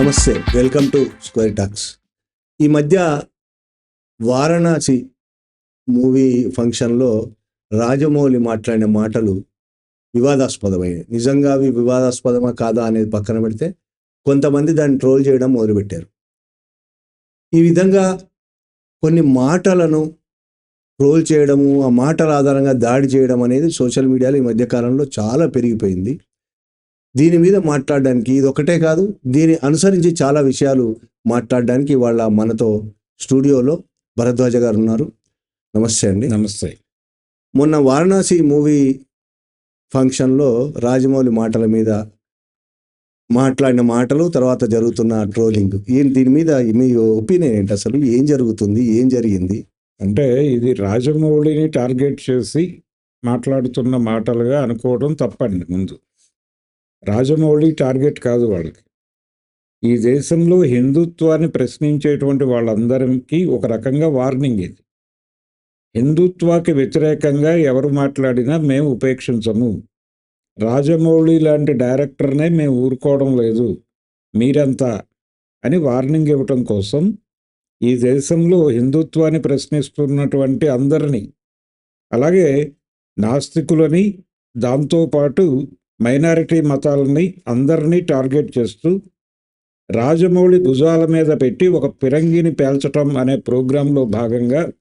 నమస్తే welcome to square talks. ఈ మధ్య వారణాసి మూవీ ఫంక్షన్లో రాజమౌళి మాట్లాడిన మాటలు వివాదాస్పదమైనవి. నిజంగా అవి వివాదాస్పదమా కాదా అనేది పక్కన పెడితే కొంతమంది దాన్ని ట్రోల్ చేయడం మొదలుపెట్టారు. ఈ విధంగా కొన్ని మాటలను ట్రోల్ చేయడము ఆ మాటల ఆధారంగా దాడి చేయడం అనేది సోషల్ మీడియాలో ఈ మధ్యకాలంలో చాలా పెరిగిపోయింది. దీని మీద మాట్లాడడానికి ఇది ఒకటే కాదు దీని అనుసరించి చాలా విషయాలు మాట్లాడడానికి వాళ్ళ మనతో స్టూడియోలో భరద్వాజ గారు ఉన్నారు. నమస్తే అండి. నమస్తే. మొన్న వారణాసి మూవీ ఫంక్షన్లో రాజమౌళి మాటల మీద మాట్లాడిన మాటలు తర్వాత జరుగుతున్న ట్రోలింగ్. ఏం దీని మీద మీ ఒపీనియన్ ఏంటి అసలు? ఏం జరుగుతుంది? ఏం జరిగింది? అంటే ఇది రాజమౌళిని టార్గెట్ చేసి మాట్లాడుతున్న మాటలుగా అనుకోవడం తప్పండి ముందు. రాజమౌళి టార్గెట్ కాదు వాళ్ళకి. ఈ దేశంలో హిందుత్వాన్ని ప్రశ్నించేటువంటి వాళ్ళందరికీ ఒక రకంగా వార్నింగ్ ఇది. హిందుత్వాకి వ్యతిరేకంగా ఎవరు మాట్లాడినా మేము ఉపేక్షించము. రాజమౌళి లాంటి డైరెక్టర్నే మేము ఊరుకోవడం లేదు. మీరంతా అని వార్నింగ్ ఇవ్వటం కోసం ఈ దేశంలో హిందుత్వాన్ని ప్రశ్నిస్తున్నటువంటి అందరినీ అలాగే నాస్తికులని దాంతోపాటు మైనారిటీ మతాలని అందరినీ టార్గెట్ చేస్తూ రాజమౌళి భుజాల మీద పెట్టి ఒక పిరంగిని పేల్చటం అనే ప్రోగ్రాంలో భాగంగా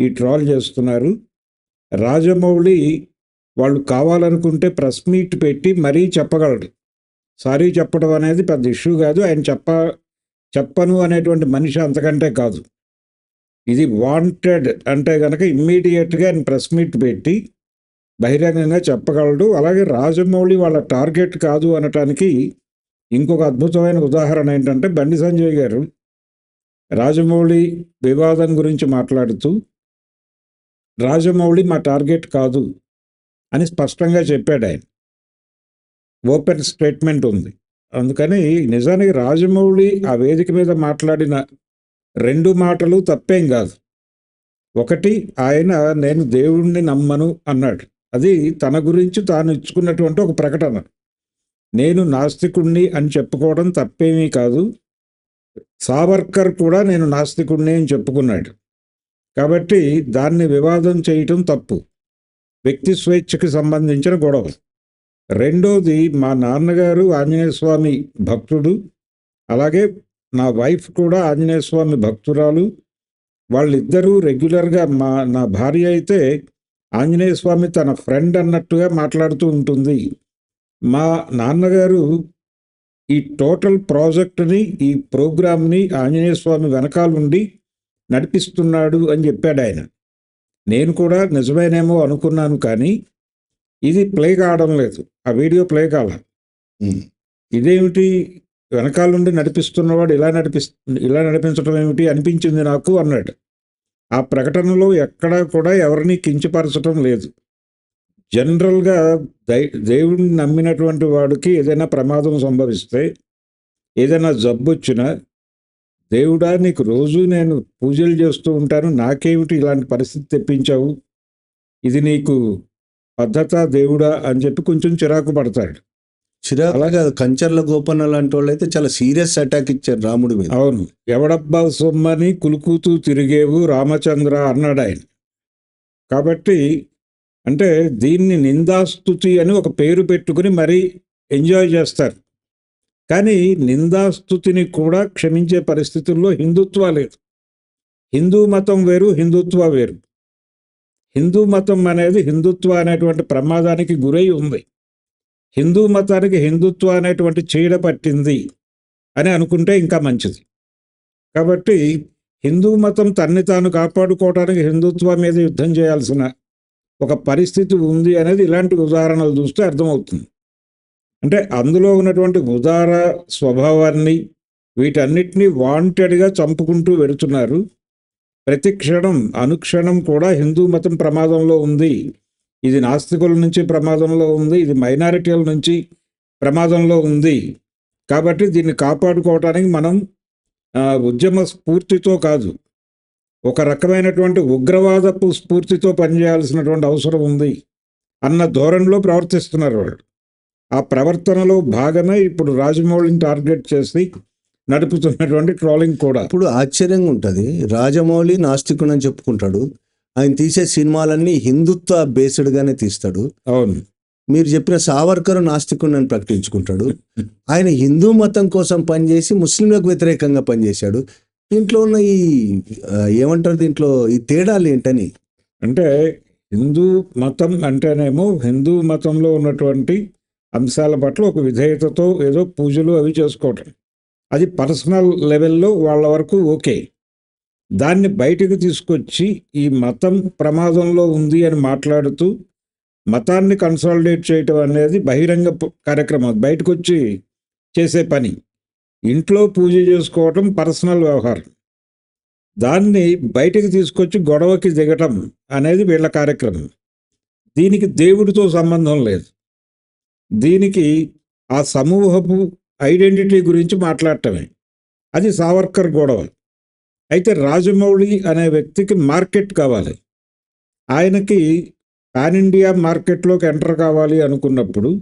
ఈ ట్రాల్ చేస్తున్నారు. రాజమౌళి వాళ్ళు కావాలనుకుంటే ప్రెస్ మీట్ పెట్టి మరీ చెప్పగలడు సారీ చెప్పడం అనేది పెద్ద ఇష్యూ కాదు. ఆయన చెప్ప చెప్పను అనేటువంటి మనిషి అంతకంటే కాదు. ఇది వాంటెడ్ అంటే కనుక ఇమ్మీడియట్గా ఆయన ప్రెస్ మీట్ పెట్టి బహిరంగంగా చెప్పగలడు. అలాగే రాజమౌళి వాళ్ళ టార్గెట్ కాదు అనటానికి ఇంకొక అద్భుతమైన ఉదాహరణ ఏంటంటే బండి సంజయ్ గారు రాజమౌళి వివాదం గురించి మాట్లాడుతూ రాజమౌళి మా టార్గెట్ కాదు అని స్పష్టంగా చెప్పాడు ఆయన. ఓపెన్ స్టేట్మెంట్ ఉంది. అందుకని నిజానికి రాజమౌళి ఆ వేదిక మీద మాట్లాడిన రెండు మాటలు తప్పేం కాదు. ఒకటి ఆయన నేను దేవుణ్ణి నమ్మను అన్నాడు. అది తన గురించి తాను ఇచ్చుకున్నటువంటి ఒక ప్రకటన. నేను నాస్తికుణ్ణి అని చెప్పుకోవడం తప్పేమీ కాదు. సావర్కర్ కూడా నేను నాస్తికుణ్ణి అని చెప్పుకున్నాడు. కాబట్టి దాన్ని వివాదం చేయటం తప్పు. వ్యక్తి స్వేచ్ఛకి సంబంధించిన గొడవ. రెండోది మా నాన్నగారు ఆంజనేయ స్వామి భక్తుడు. అలాగే నా వైఫ్ కూడా ఆంజనేయ స్వామి భక్తురాలు. వాళ్ళిద్దరూ రెగ్యులర్గా మా నా భార్య అయితే ఆంజనేయ స్వామి తన ఫ్రెండ్ అన్నట్టుగా మాట్లాడుతూ ఉంటుంది. మా నాన్నగారు ఈ టోటల్ ప్రాజెక్టుని ఈ ప్రోగ్రామ్ని ఆంజనేయ స్వామి వెనకాలండి నడిపిస్తున్నాడు అని చెప్పాడు ఆయన. నేను కూడా నిజమేనేమో అనుకున్నాను కానీ ఇది ప్లే కావడం లేదు. ఆ వీడియో ప్లే కాల. ఇదేమిటి? వెనకాల నుండి నడిపిస్తున్నవాడు ఇలా నడిపిస్ ఇలా నడిపించడం ఏమిటి? అనిపించింది నాకు అన్నాడు. ఆ ప్రకటనలో ఎక్కడా కూడా ఎవరిని కించపరచడం లేదు. జనరల్గా దై దేవుడిని నమ్మినటువంటి వాడికి ఏదైనా ప్రమాదం సంభవిస్తే ఏదైనా జబ్బు వచ్చినా దేవుడా నీకు రోజు నేను పూజలు చేస్తూ ఉంటాను నాకేమిటి ఇలాంటి పరిస్థితి తెప్పించావు? ఇది నీకు పద్ధత దేవుడా అని చెప్పి కొంచెం చిరాకు పడతాడు. చిరాకు. అలాగే- కంచర్ల గోపన్న లాంటి వాళ్ళు అయితే చాలా సీరియస్ అటాక్ ఇచ్చారు రాముడి మీద. అవును. ఎవడబ్బా సొమ్మని కులుకుతూ తిరిగేవు రామచంద్ర అన్నాడు ఆయన. కాబట్టి అంటే దీన్ని నిందాస్తుతి అని ఒక పేరు పెట్టుకుని మరీ ఎంజాయ్ చేస్తారు. కానీ నిందాస్తుతిని కూడా క్షమించే పరిస్థితుల్లో హిందుత్వ లేదు. హిందూ మతం వేరు హిందుత్వ వేరు. హిందూ మతం అనేది హిందుత్వ అనేటువంటి ప్రమాదానికి గురై ఉంది. హిందూ మతానికి హిందుత్వ అనేటువంటి చీడ పట్టింది అని అనుకుంటే ఇంకా మంచిది. కాబట్టి హిందూ మతం తన్ని తాను కాపాడుకోవడానికి హిందుత్వం మీద యుద్ధం చేయాల్సిన ఒక పరిస్థితి ఉంది అనేది ఇలాంటి ఉదాహరణలు చూస్తే అర్థమవుతుంది. అంటే అందులో ఉన్నటువంటి ఉదార స్వభావాన్ని వీటన్నిటినీ వాంటెడ్గా చంపుకుంటూ వెళుతున్నారు ప్రతి క్షణం అనుక్షణం కూడా హిందూ మతం ప్రమాదంలో ఉంది. ఇది నాస్తికుల నుంచి ప్రమాదంలో ఉంది ఇది మైనారిటీల నుంచి ప్రమాదంలో ఉంది. కాబట్టి దీన్ని కాపాడుకోవటానికి మనం ఉద్యమ స్ఫూర్తితో కాదు ఒక రకమైనటువంటి ఉగ్రవాదపు స్ఫూర్తితో పనిచేయాల్సినటువంటి అవసరం ఉంది అన్న ధోరణిలో ప్రవర్తిస్తున్నారు వాళ్ళు. ఆ ప్రవర్తనలో భాగమే ఇప్పుడు రాజమౌళిని టార్గెట్ చేసి నడుపుతున్నటువంటి ట్రోలింగ్ కూడా. ఇప్పుడు ఆశ్చర్యంగా ఉంటుంది రాజమౌళి నాస్తికుడు అని చెప్పుకుంటాడు ఆయన తీసే సినిమాలన్నీ హిందుత్వ బేస్డ్గానే తీస్తాడు. అవును. మీరు చెప్పిన సావర్కర్ నాస్తికుడు అని ప్రకటించుకుంటాడు. ఆయన హిందూ మతం కోసం పనిచేసి ముస్లింలకు వ్యతిరేకంగా పనిచేశాడు. దీంట్లో ఉన్న ఈ ఏమంటారు దీంట్లో ఈ తేడాలు ఏంటని? అంటే హిందూ మతం అంటేనేమో హిందూ మతంలో ఉన్నటువంటి అంశాల పట్ల ఒక విధేయతతో ఏదో పూజలు అవి చేసుకోవటం. అది పర్సనల్ లెవెల్లో వాళ్ళ వరకు ఓకే. దాన్ని బయటకు తీసుకొచ్చి ఈ మతం ప్రమాదంలో ఉంది అని మాట్లాడుతూ మతాన్ని కన్సాలిడేట్ చేయటం అనేది బహిరంగ కార్యక్రమం. బయటకు వచ్చి చేసే పని. ఇంట్లో పూజ చేసుకోవటం పర్సనల్ వ్యవహారం. దాన్ని బయటికి తీసుకొచ్చి గొడవకి దిగటం అనేది వీళ్ళ కార్యక్రమం. దీనికి దేవుడితో సంబంధం లేదు. దీనికి ఆ సమూహపు ఐడెంటిటీ గురించి మాట్లాడటమే. అది సావర్కర్ గొడవ. అయితే రాజమౌళి అనే వ్యక్తికి మార్కెట్ కావాలి. ఆయనకి పాన్ ఇండియా మార్కెట్లోకి ఎంటర్ కావాలి అనుకున్నప్పుడు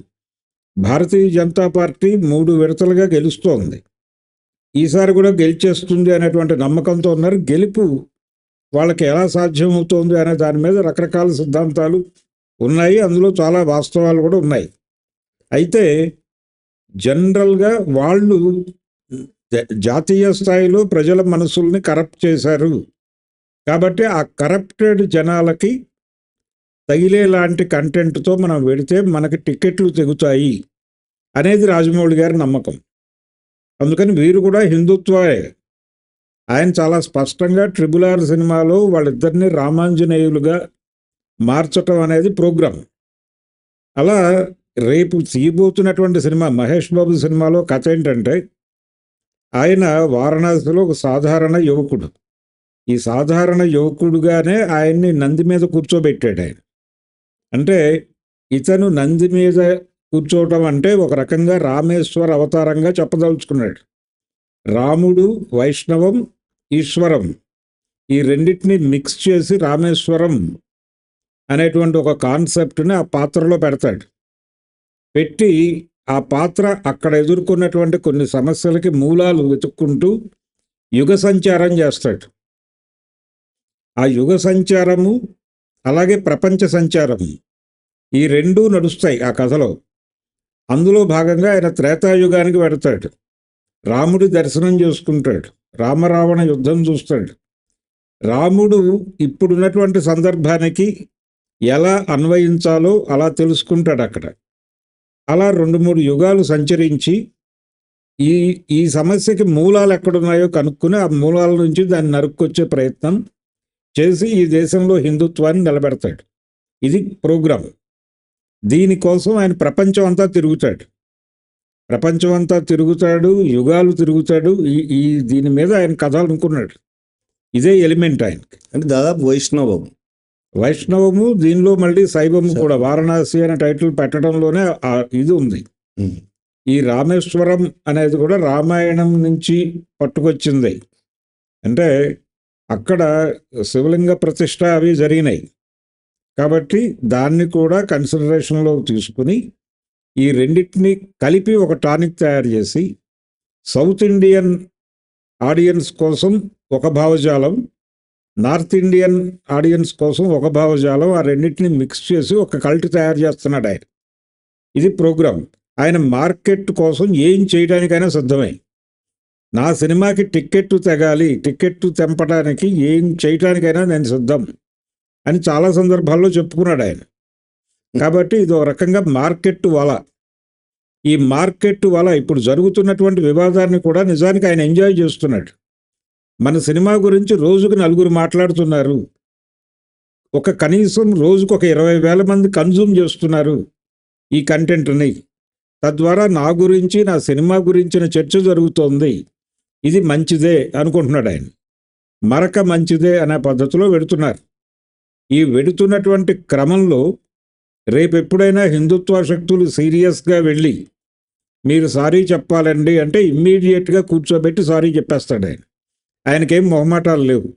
భారతీయ జనతా పార్టీ మూడు విడతలుగా గెలుస్తోంది. ఈసారి కూడా గెలిచేస్తుంది అనేటువంటి నమ్మకంతో ఉన్నారు. గెలుపు వాళ్ళకి ఎలా సాధ్యమవుతోంది అనే దాని మీద రకరకాల సిద్ధాంతాలు ఉన్నాయి. అందులో చాలా వాస్తవాలు కూడా ఉన్నాయి. అయితే జనరల్గా వాళ్ళు జాతీయ స్థాయిలో ప్రజల మనసుల్ని కరప్ట్ చేశారు. కాబట్టి ఆ కరప్టెడ్ జనాలకి తగిలేలాంటి కంటెంట్తో మనం వెడితే మనకి టికెట్లు తెగుతాయి అనేది రాజమౌళి గారి నమ్మకం. అందుకని వీరు కూడా హిందుత్వే ఆయన చాలా స్పష్టంగా ట్రిబుల్ ఆర్ సినిమాలో వాళ్ళిద్దరిని రామాంజనేయులుగా మార్చటం అనేది ప్రోగ్రాం. అలా రేపు తీయబోతున్నటువంటి సినిమా మహేష్ బాబు సినిమాలో కథ ఏంటంటే ఆయన వారణాసిలో ఒక సాధారణ యువకుడు. ఈ సాధారణ యువకుడుగానే ఆయన్ని నంది మీద కూర్చోబెట్టాడు ఆయన. అంటే ఇతను నంది మీద కూర్చోవటం అంటే ఒక రకంగా రామేశ్వర అవతారంగా చెప్పదలుచుకున్నాడు. రాముడు వైష్ణవం ఈశ్వరం ఈ రెండింటిని మిక్స్ చేసి రామేశ్వరం అనేటువంటి ఒక కాన్సెప్ట్ని ఆ పాత్రలో పెడతాడు. పెట్టి ఆ పాత్ర అక్కడ ఎదుర్కొన్నటువంటి కొన్ని సమస్యలకి మూలాలు వెతుక్కుంటూ యుగ సంచారం చేస్తాడు. ఆ యుగ సంచారము అలాగే ప్రపంచ సంచారము ఈ రెండూ నడుస్తాయి ఆ కథలో. అందులో భాగంగా ఆయన త్రేతాయుగానికి పెడతాడు రాముడి దర్శనం చేసుకుంటాడు. రామరావణ యుద్ధం చూస్తాడు. రాముడు ఇప్పుడున్నటువంటి సందర్భానికి ఎలా అన్వయించాలో అలా తెలుసుకుంటాడు అక్కడ. అలా రెండు మూడు యుగాలు సంచరించి ఈ ఈ సమస్యకి మూలాలు ఎక్కడున్నాయో కనుక్కుని ఆ మూలాల నుంచి దాన్ని నరుక్కొచ్చే ప్రయత్నం చేసి ఈ దేశంలో హిందుత్వాన్ని నిలబెడతాడు. ఇది ప్రోగ్రాం దీనికోసం ఆయన ప్రపంచం అంతా తిరుగుతాడు. ప్రపంచం అంతా తిరుగుతాడు యుగాలు తిరుగుతాడు ఈ ఈ దీని మీద ఆయన కథలు అనుకున్నాడు. ఇదే ఎలిమెంట్ ఆయనకి. అంటే దాదాపు వైష్ణవం వైష్ణవము దీనిలో మళ్ళీ శైవము కూడా వారణాసి అనే టైటిల్ పెట్టడంలోనే ఇది ఉంది. ఈ రామేశ్వరం అనేది కూడా రామాయణం నుంచి పట్టుకొచ్చింది. అంటే అక్కడ శివలింగ ప్రతిష్ట అవి జరిగినాయి. కాబట్టి దాన్ని కూడా కన్సిడరేషన్లో తీసుకుని ఈ రెండింటిని కలిపి ఒక టానిక్ తయారు చేసి సౌత్ ఇండియన్ ఆడియన్స్ కోసం ఒక భావజాలం నార్త్ ఇండియన్ ఆడియన్స్ కోసం ఒక భావజాలం ఆ రెండింటిని మిక్స్ చేసి ఒక కల్ట్ తయారు చేస్తున్నాడు ఆయన. ఇది ప్రోగ్రామ్ ఆయన మార్కెట్ కోసం ఏం చేయడానికైనా సిద్ధమే. నా సినిమాకి టిక్కెట్టు తెగాలి టిక్కెట్టు తెంపడానికి ఏం చేయటానికైనా నేను సిద్ధం అని చాలా సందర్భాల్లో చెప్పుకున్నాడు ఆయన. కాబట్టి ఇది ఒక రకంగా మార్కెట్ వల. ఈ మార్కెట్ వల ఇప్పుడు జరుగుతున్నటువంటి వివాదాన్ని కూడా నిజానికి ఆయన ఎంజాయ్ చేస్తున్నాడు. మన సినిమా గురించి రోజుకు నలుగురు మాట్లాడుతున్నారు. ఒక కనీసం రోజుకు ఒక ఇరవై వేల మంది కన్జ్యూమ్ చేస్తున్నారు ఈ కంటెంట్ని. తద్వారా నా గురించి నా సినిమా గురించిన చర్చ జరుగుతోంది. ఇది మంచిదే అనుకుంటున్నాడు ఆయన. మరక మంచిదే అనే పద్ధతిలో వెడుతున్నారు. ఈ వెడుతున్నటువంటి క్రమంలో రేపు ఎప్పుడైనా హిందుత్వ శక్తులు సీరియస్గా వెళ్ళి మీరు సారీ చెప్పాలండి అంటే ఇమ్మీడియట్గా కూర్చోబెట్టి సారీ చెప్పేస్తాడు ఆయన. ఆయనకేం మొహమాటాలు లేవు.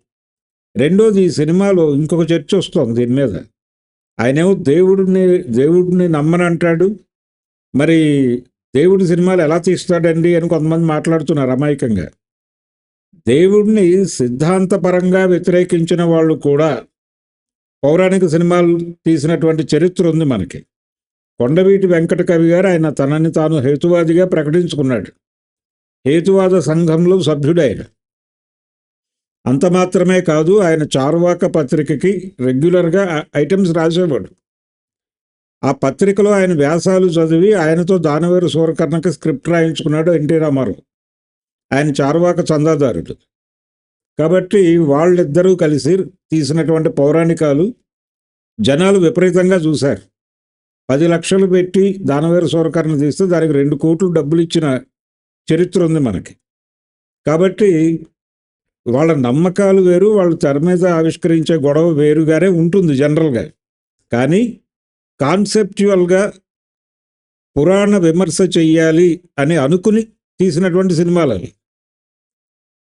రెండోది ఈ సినిమాలో ఇంకొక చర్చ వస్తుంది దీని మీద. ఆయనేమో దేవుడిని దేవుడిని నమ్మనంటాడు మరి దేవుడి సినిమాలు ఎలా తీస్తాడండి అని కొంతమంది మాట్లాడుతున్నారు అమాయకంగా. దేవుడిని సిద్ధాంతపరంగా వ్యతిరేకించిన వాళ్ళు కూడా పౌరాణిక సినిమాలు తీసినటువంటి చరిత్ర ఉంది మనకి. కొండవీటి వెంకట కవి గారు ఆయన తనని తాను హేతువాదిగా ప్రకటించుకున్నాడు. హేతువాద సంఘంలో సభ్యుడైన అంత మాత్రమే కాదు ఆయన చార్వాక పత్రికకి రెగ్యులర్గా ఐటమ్స్ రాసేవాడు. ఆ పత్రికలో ఆయన వ్యాసాలు చదివి ఆయనతో దానవేరు సూరకర్ణకి స్క్రిప్ట్ రాయించుకున్నాడు ఎన్టీ రామారావు. ఆయన చార్వాక చందాదారుడు. కాబట్టి వాళ్ళిద్దరూ కలిసి తీసినటువంటి పౌరాణికాలు జనాలు విపరీతంగా చూశారు. పది లక్షలు పెట్టి దానవేరు సూరకర్ణ తీస్తే దానికి రెండు కోట్లు డబ్బులు ఇచ్చిన చరిత్ర ఉంది మనకి. కాబట్టి వాళ్ళ నమ్మకాలు వేరు వాళ్ళు తెర మీద ఆవిష్కరించే గొడవ వేరుగానే ఉంటుంది జనరల్గా. కానీ కాన్సెప్చువల్గా పురాణ విమర్శ చెయ్యాలి అని అనుకుని తీసినటువంటి సినిమాలు అవి.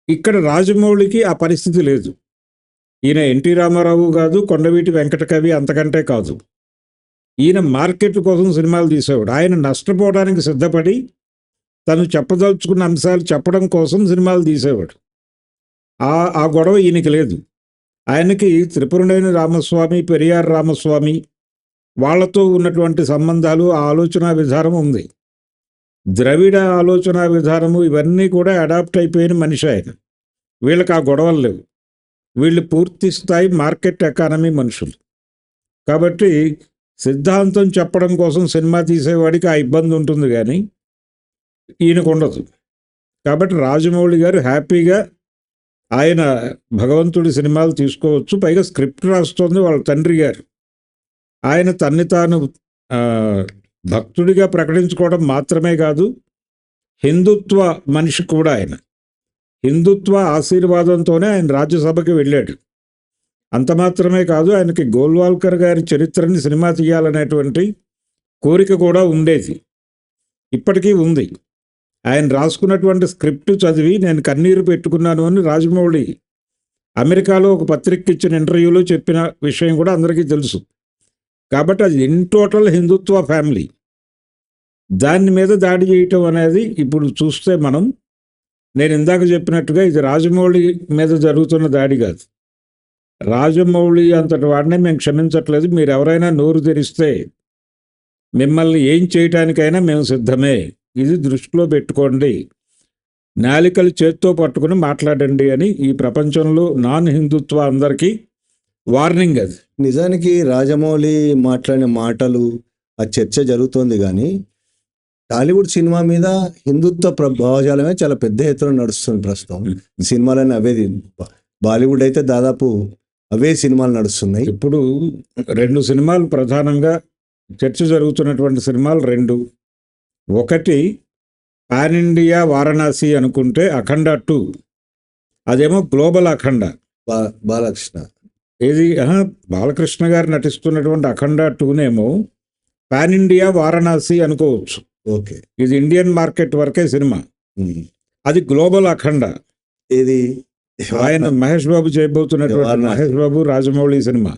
ఇక్కడ రాజమౌళికి ఆ పరిస్థితి లేదు. ఈయన ఎన్టీ రామారావు కాదు కొండవీటి వెంకట కవి అంతకంటే కాదు. ఈయన మార్కెట్ కోసం సినిమాలు తీసేవాడు. ఆయన నష్టపోవడానికి సిద్ధపడి తను చెప్పదలుచుకున్న అంశాలు చెప్పడం కోసం సినిమాలు తీసేవాడు. ఆ ఆ గొడవ ఈయనకి లేదు. ఆయనకి త్రిపురనేని రామస్వామి పెరియార్ రామస్వామి వాళ్ళతో ఉన్నటువంటి సంబంధాలు ఆ ఆలోచన విధానం ఉంది. ద్రవిడ ఆలోచన విధానము ఇవన్నీ కూడా అడాప్ట్ అయిపోయిన మనిషి ఆయన. వీళ్ళకి ఆ గొడవలు లేవు. వీళ్ళు పూర్తి స్థాయి మార్కెట్ ఎకానమీ మనుషులు. కాబట్టి సిద్ధాంతం చెప్పడం కోసం సినిమా తీసేవాడికి ఆ ఇబ్బంది ఉంటుంది కానీ ఈయనకు ఉండదు. కాబట్టి రాజమౌళి గారు హ్యాపీగా ఆయన భగవంతుడి సినిమాలు తీసుకోవచ్చు. పైగా స్క్రిప్ట్ రాస్తోంది వాళ్ళ తండ్రి గారు. ఆయన తన్ని తాను భక్తుడిగా ప్రకటించుకోవడం మాత్రమే కాదు హిందుత్వ మనిషి కూడా ఆయన. హిందుత్వ ఆశీర్వాదంతోనే ఆయన రాజ్యసభకి వెళ్ళాడు. అంత మాత్రమే కాదు ఆయనకి గోల్వాల్కర్ గారి చరిత్రని సినిమా తీయాలనేటువంటి కోరిక కూడా ఉండేది. ఇప్పటికీ ఉంది. ఆయన రాసుకున్నటువంటి స్క్రిప్ట్ చదివి నేను కన్నీరు పెట్టుకున్నాను అని రాజమౌళి అమెరికాలో ఒక పత్రిక ఇచ్చిన ఇంటర్వ్యూలో చెప్పిన విషయం కూడా అందరికీ తెలుసు. కాబట్టి అది ఇన్ టోటల్ హిందుత్వ ఫ్యామిలీ. దాని మీద దాడి చేయటం అనేది ఇప్పుడు చూస్తే మనం నేను ఇందాక చెప్పినట్టుగా ఇది రాజమౌళి మీద జరుగుతున్న దాడి కాదు. రాజమౌళి అంతటి వాడినే మేము క్షమించట్లేదు. మీరు ఎవరైనా నోరు తెరిస్తే మిమ్మల్ని ఏం చేయటానికైనా మేము సిద్ధమే. ఇది దృష్టిలో పెట్టుకోండి. నాలికలు చేత్తో పట్టుకుని మాట్లాడండి అని ఈ ప్రపంచంలో నాన్ హిందుత్వ అందరికీ వార్నింగ్ అది. నిజానికి రాజమౌళి మాట్లాడిన మాటలు ఆ చర్చ జరుగుతోంది కానీ టాలీవుడ్ సినిమా మీద హిందుత్వ ప్రభావజాలమే చాలా పెద్ద ఎత్తున నడుస్తుంది ప్రస్తుతం. సినిమాలన్నీ అవే బాలీవుడ్ అయితే దాదాపు అవే సినిమాలు నడుస్తున్నాయి. ఇప్పుడు రెండు సినిమాలు ప్రధానంగా చర్చ జరుగుతున్నటువంటి సినిమాలు రెండు. ఒకటి పాన్ ఇండియా వారణాసి అనుకుంటే అఖండ టూ. అదేమో గ్లోబల్ అఖండ. బాలకృష్ణ. ఏది? బాలకృష్ణ గారు నటిస్తున్నటువంటి అఖండ టూనేమో పాన్ ఇండియా వారణాసి అనుకోవచ్చు. ఓకే. ఇది ఇండియన్ మార్కెట్ వరకే సినిమా. అది గ్లోబల్ అఖండ. ఏది? ఆయన మహేష్ బాబు చేయబోతున్నటువంటి. మహేష్ బాబు రాజమౌళి సినిమా.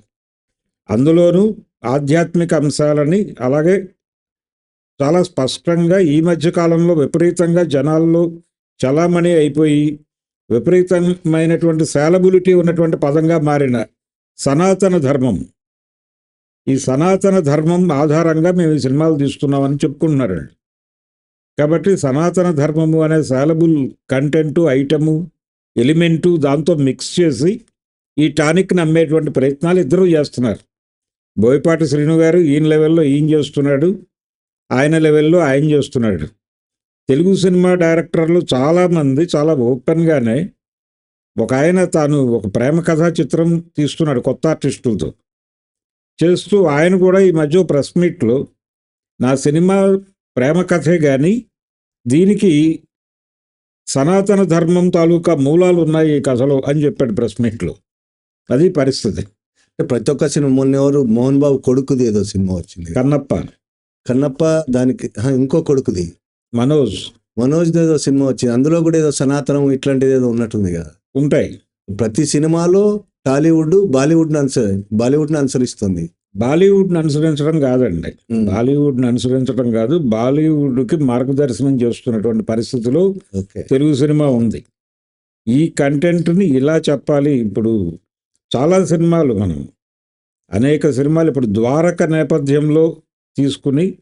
అందులోనూ ఆధ్యాత్మిక అంశాలని అలాగే చాలా స్పష్టంగా ఈ మధ్య కాలంలో విపరీతంగా జనాల్లో చలామణి అయిపోయి విపరీతమైనటువంటి శాలబిలిటీ ఉన్నటువంటి పదంగా మారిన సనాతన ధర్మం. ఈ సనాతన ధర్మం ఆధారంగా మేము ఈ సినిమాలు తీస్తున్నామని చెప్పుకుంటున్నారు కాబట్టి సనాతన ధర్మము అనే శాలబుల్ కంటెంటు ఐటము ఎలిమెంటు దాంతో మిక్స్ చేసి ఈ టానిక్ని అమ్మేటువంటి ప్రయత్నాలు ఇద్దరూ చేస్తున్నారు. బోయపాటి శ్రీను గారు ఈయన లెవెల్లో ఈయన చేస్తున్నాడు. ఆయన లెవెల్లో ఆయన చేస్తున్నాడు. తెలుగు సినిమా డైరెక్టర్లు చాలామంది చాలా ఓపెన్గానే ఒక ఆయన తాను ఒక ప్రేమ కథా చిత్రం తీస్తున్నాడు కొత్త ఆర్టిస్టులతో. చేస్తూ ఆయన కూడా ఈ మధ్య ప్రెస్ మీట్లో నా సినిమా ప్రేమ కథే కానీ దీనికి సనాతన ధర్మం తాలూకా మూలాలు ఉన్నాయి ఈ కథలో అని చెప్పాడు ప్రెస్ మీట్లో. అది పరిస్థితి. ప్రతి ఒక్క సినిమా మొన్న ఎవరు మోహన్ బాబు కొడుకుది ఏదో సినిమా వచ్చింది కన్నప్ప. కన్నప్ప దానికి ఇంకో కొడుకుది. మనోజ్. మనోజ్ ఏదో సినిమా వచ్చింది అందులో కూడా ఏదో సనాతనం ఇట్లాంటిది ఏదో ఉన్నట్టుంది కదా. ఉంటాయి. ప్రతి సినిమాలో టాలీవుడ్ బాలీవుడ్ అనుసరి బాలీవుడ్ని అనుసరిస్తుంది. బాలీవుడ్ని అనుసరించడం కాదండి. బాలీవుడ్ని అనుసరించడం కాదు బాలీవుడ్కి మార్గదర్శనం చేస్తున్నటువంటి పరిస్థితిలో తెలుగు సినిమా ఉంది. ఈ కంటెంట్ని ఇలా చెప్పాలి ఇప్పుడు చాలా సినిమాలు మనం అనేక సినిమాలు ఇప్పుడు ద్వారక నేపథ్యంలో తీసుకుని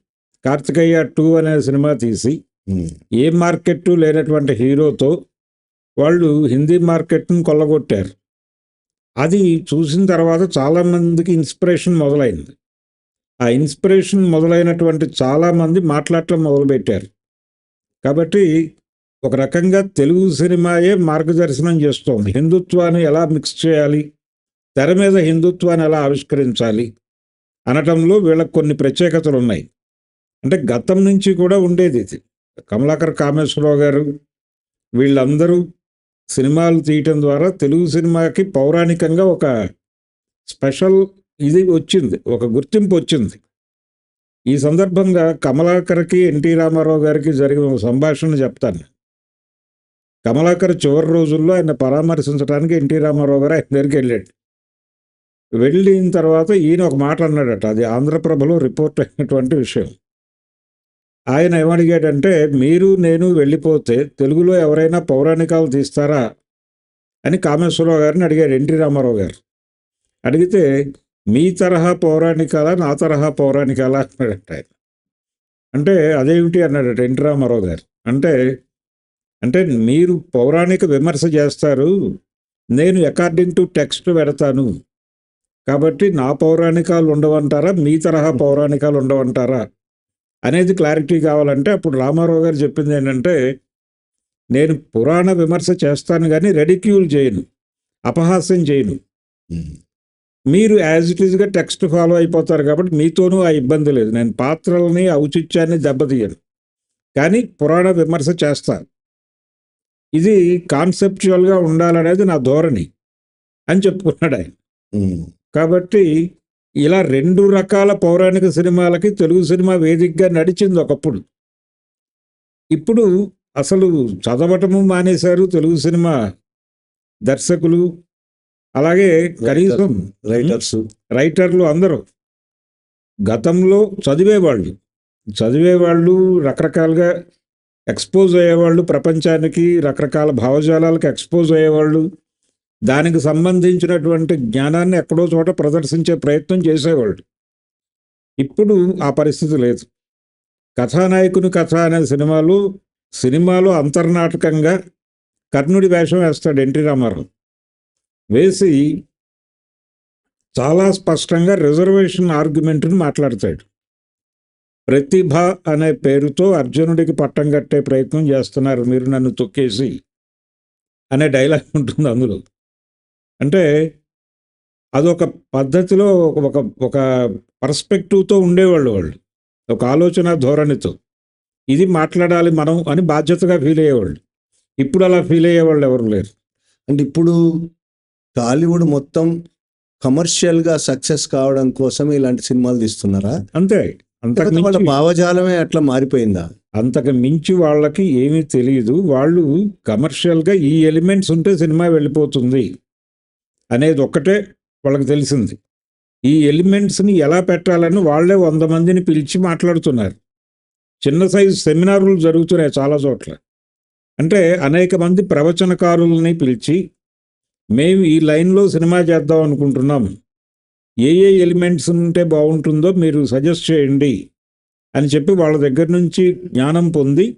కార్తికేయ టూ అనే సినిమా తీసి ఏ మార్కెట్ లేనటువంటి హీరోతో వాళ్ళు హిందీ మార్కెట్ని కొల్లగొట్టారు. అది చూసిన తర్వాత చాలామందికి ఇన్స్పిరేషన్ మొదలైంది. ఆ ఇన్స్పిరేషన్ మొదలైనటువంటి చాలామంది మాట్లాడటం మొదలుపెట్టారు. కాబట్టి ఒక రకంగా తెలుగు సినిమాయే మార్గదర్శనం చేస్తోంది. హిందుత్వాన్ని ఎలా మిక్స్ చేయాలి? తెర మీద హిందుత్వాన్ని ఎలా ఆవిష్కరించాలి? అనటంలో వీళ్ళకి కొన్ని ప్రత్యేకతలు ఉన్నాయి అంటే గతం నుంచి కూడా ఉండేది ఇది. కమలాకర్ కామేశ్వరరావు గారు వీళ్ళందరూ సినిమాలు తీయటం ద్వారా తెలుగు సినిమాకి పౌరాణికంగా ఒక స్పెషల్ ఇది వచ్చింది ఒక గుర్తింపు వచ్చింది. ఈ సందర్భంగా కమలాకర్కి ఎన్టీ రామారావు గారికి జరిగిన ఒక సంభాషణ చెప్తాను కమలాకర్ చివరి రోజుల్లో ఆయన పరామర్శించడానికి ఎన్టీ రామారావు గారు ఆయన దగ్గరికి వెళ్ళాడు. వెళ్ళిన తర్వాత ఈయన ఒక మాట అన్నాడట అది ఆంధ్రప్రభలో రిపోర్ట్ అయినటువంటి విషయం. ఆయన ఏమడిగాడంటే మీరు నేను వెళ్ళిపోతే తెలుగులో ఎవరైనా పౌరాణికాలు తీస్తారా అని కామేశ్వరరావు గారిని అడిగాడు ఎన్టీ రామారావు గారు. అడిగితే మీ తరహా పౌరాణికాల నా తరహా పౌరాణికాల అన్నాడట ఆయన. అంటే అదేమిటి అన్నాడట ఎన్టీ రామారావు గారు. అంటే అంటే మీరు పౌరాణిక విమర్శ చేస్తారు నేను అకార్డింగ్ టు టెక్స్ట్ పెడతాను. కాబట్టి నా పౌరాణికాలు ఉండవంటారా? మీ తరహా పౌరాణికాలు ఉండవంటారా? అనేది క్లారిటీ కావాలంటే అప్పుడు రామారావు గారు చెప్పింది ఏంటంటే నేను పురాణ విమర్శ చేస్తాను కానీ రెడిక్యూల్ చేయను అపహాస్యం చేయను. మీరు యాజ్ ఇట్ ఈస్గా టెక్స్ట్ ఫాలో అయిపోతారు కాబట్టి మీతోనూ ఆ ఇబ్బంది లేదు. నేను పాత్రలని ఔచిత్యాన్ని దెబ్బతీయను. కానీ పురాణ విమర్శ చేస్తాను ఇది కాన్సెప్చువల్గా ఉండాలనేది నా ధోరణి అని చెప్పుకున్నాడు ఆయన. కాబట్టి ఇలా రెండు రకాల పౌరాణిక సినిమాలకి తెలుగు సినిమా వేదికగా నడిచింది ఒకప్పుడు. ఇప్పుడు అసలు చదవటము మానేశారు తెలుగు సినిమా దర్శకులు అలాగే కనీసం రైటర్స్ రైటర్లు అందరూ. గతంలో చదివేవాళ్ళు చదివేవాళ్ళు రకరకాలుగా ఎక్స్పోజ్ అయ్యేవాళ్ళు ప్రపంచానికి రకరకాల భావజాలాలకు ఎక్స్పోజ్ అయ్యేవాళ్ళు దానికి సంబంధించినటువంటి జ్ఞానాన్ని ఎక్కడో చోట ప్రదర్శించే ప్రయత్నం చేసేవాళ్ళు. ఇప్పుడు ఆ పరిస్థితి లేదు. కథానాయకుని కథ అనే సినిమాలు సినిమాలో అంతర్నాటకంగా కర్ణుడి వేషం వేస్తాడు ఎన్టీ రామారావు. వేసి చాలా స్పష్టంగా రిజర్వేషన్ ఆర్గ్యుమెంట్ని మాట్లాడతాడు. ప్రతిభ అనే పేరుతో అర్జునుడికి పట్టం కట్టే ప్రయత్నం చేస్తున్నారు మీరు నన్ను తొక్కేసి అనే డైలాగ్ ఉంటుంది అందులో. అంటే అదొక పద్ధతిలో ఒక ఒక పర్స్పెక్టివ్తో ఉండేవాళ్ళు వాళ్ళు. ఒక ఆలోచన ధోరణితో. ఇది మాట్లాడాలి మనం అని బాధ్యతగా ఫీల్ అయ్యేవాళ్ళు. ఇప్పుడు అలా ఫీల్ అయ్యేవాళ్ళు ఎవరు లేరు. అంటే ఇప్పుడు టాలీవుడ్ మొత్తం కమర్షియల్గా సక్సెస్ కావడం కోసం ఇలాంటి సినిమాలు తీస్తున్నారా? అంతే. అంతకు వాళ్ళ భావజాలమే అట్లా మారిపోయిందా? అంతకు మించి వాళ్ళకి ఏమీ తెలియదు వాళ్ళు కమర్షియల్గా ఈ ఎలిమెంట్స్ ఉంటే సినిమా వెళ్ళిపోతుంది. అనేది ఒక్కటే వాళ్ళకి తెలిసింది. ఈ ఎలిమెంట్స్ని ఎలా పెట్టాలని వాళ్ళే వంద మందిని పిలిచి మాట్లాడుతున్నారు. చిన్న సైజు సెమినార్లు జరుగుతున్నాయి చాలా చోట్ల. అంటే అనేక మంది ప్రవచనకారులని పిలిచి మేము ఈ లైన్లో సినిమా చేద్దాం అనుకుంటున్నాం. ఏ ఏ ఎలిమెంట్స్ ఉంటే బాగుంటుందో మీరు సజెస్ట్ చేయండి అని చెప్పి వాళ్ళ దగ్గర నుంచి జ్ఞానం పొంది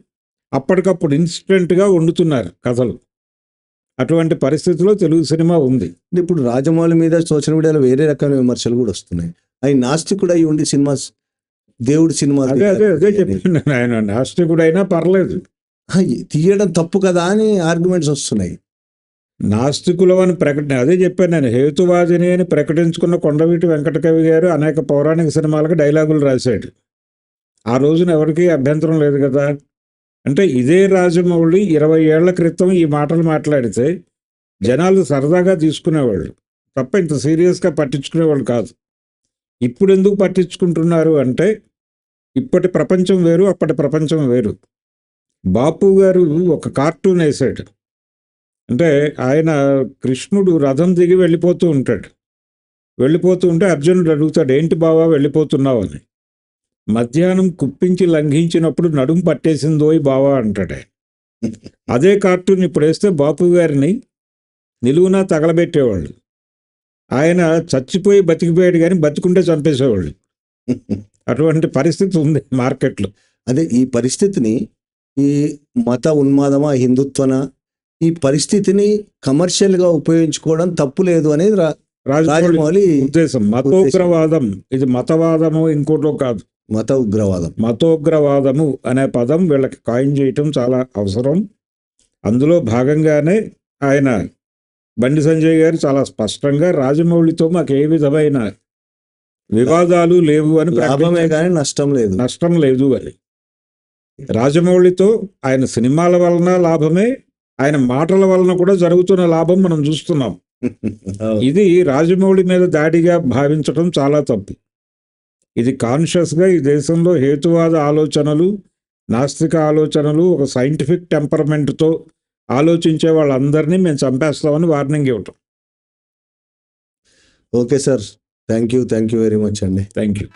అప్పటికప్పుడు ఇన్స్టెంట్గా వండుతున్నారు కథలు. అటువంటి పరిస్థితిలో తెలుగు సినిమా ఉంది. ఇప్పుడు రాజమౌళి మీద సోషల్ మీడియాలో వేరే రకమైన విమర్శలు కూడా వస్తున్నాయి. అవి నాస్తికుడు అయి ఉండి సినిమా దేవుడి సినిమా అదే అదే అదే చెప్పాను ఆయన. నాస్తికుడైనా పర్లేదు. తీయడం తప్పు కదా అని ఆర్గ్యుమెంట్స్ వస్తున్నాయి. నాస్తికులు అని ప్రకటన అదే చెప్పాను నేను హేతువాదిని అని ప్రకటించుకున్న కొండవీటి వెంకటకవి గారు అనేక పౌరాణిక సినిమాలకు డైలాగులు రాశాడు. ఆ రోజున ఎవరికీ అభ్యంతరం లేదు కదా. అంటే ఇదే రాజమౌళి ఇరవై ఏళ్ళ క్రితం ఈ మాటలు మాట్లాడితే జనాలు సరదాగా తీసుకునేవాళ్ళు. తప్ప ఇంత సీరియస్గా పట్టించుకునేవాళ్ళు కాదు. ఇప్పుడు ఎందుకు పట్టించుకుంటున్నారు అంటే ఇప్పటి ప్రపంచం వేరు అప్పటి ప్రపంచం వేరు. బాపు గారు ఒక కార్టూన్ వేసాడు. అంటే ఆయన కృష్ణుడు రథం దిగి వెళ్ళిపోతూ ఉంటాడు. వెళ్ళిపోతూ ఉంటే అర్జునుడు అడుగుతాడు ఏంటి బావా వెళ్ళిపోతున్నావు అని. మధ్యాహ్నం కుప్పించి లంఘించినప్పుడు నడుం పట్టేసిందోయ్ బావా అంటాడే. అదే కార్టూన్ ఇప్పుడు వేస్తే బాపు గారిని నిలువునా తగలబెట్టేవాళ్ళు. ఆయన చచ్చిపోయి బతికిపోయాడు కానీ బతికుంటే చంపేసేవాళ్ళు. అటువంటి పరిస్థితి ఉంది మార్కెట్లో. అదే ఈ పరిస్థితిని ఈ మత ఉన్మాదమా హిందుత్వన ఈ పరిస్థితిని కమర్షియల్గా ఉపయోగించుకోవడం తప్పు లేదు అనేది రాజమౌళి ఉద్దేశం. మతోగ్రవాదం ఇది మతవాదము ఇంకోటో కాదు. మత ఉగ్రవాదం మతోగ్రవాదము అనే పదం వీళ్ళకి కాయిన్ చేయటం చాలా అవసరం. అందులో భాగంగానే ఆయన బండి సంజయ్ గారు చాలా స్పష్టంగా రాజమౌళితో మాకు ఏ విధమైన వివాదాలు లేవు అని లాభమే. కానీ నష్టం లేదు. నష్టం లేదు అని. రాజమౌళితో ఆయన సినిమాల వలన లాభమే ఆయన మాటల వలన కూడా జరుగుతున్న లాభం మనం చూస్తున్నాం. ఇది రాజమౌళి మీద దాడిగా భావించడం చాలా తప్పు. ఇది కాన్షియస్గా ఈ దేశంలో హేతువాద ఆలోచనలు నాస్తిక ఆలోచనలు ఒక సైంటిఫిక్ టెంపర్మెంట్తో ఆలోచించే వాళ్ళందరినీ మేము చంపేస్తామని వార్నింగ్ ఇవ్వటం. Okay sir. Thank you thank you very much అండి. Thank you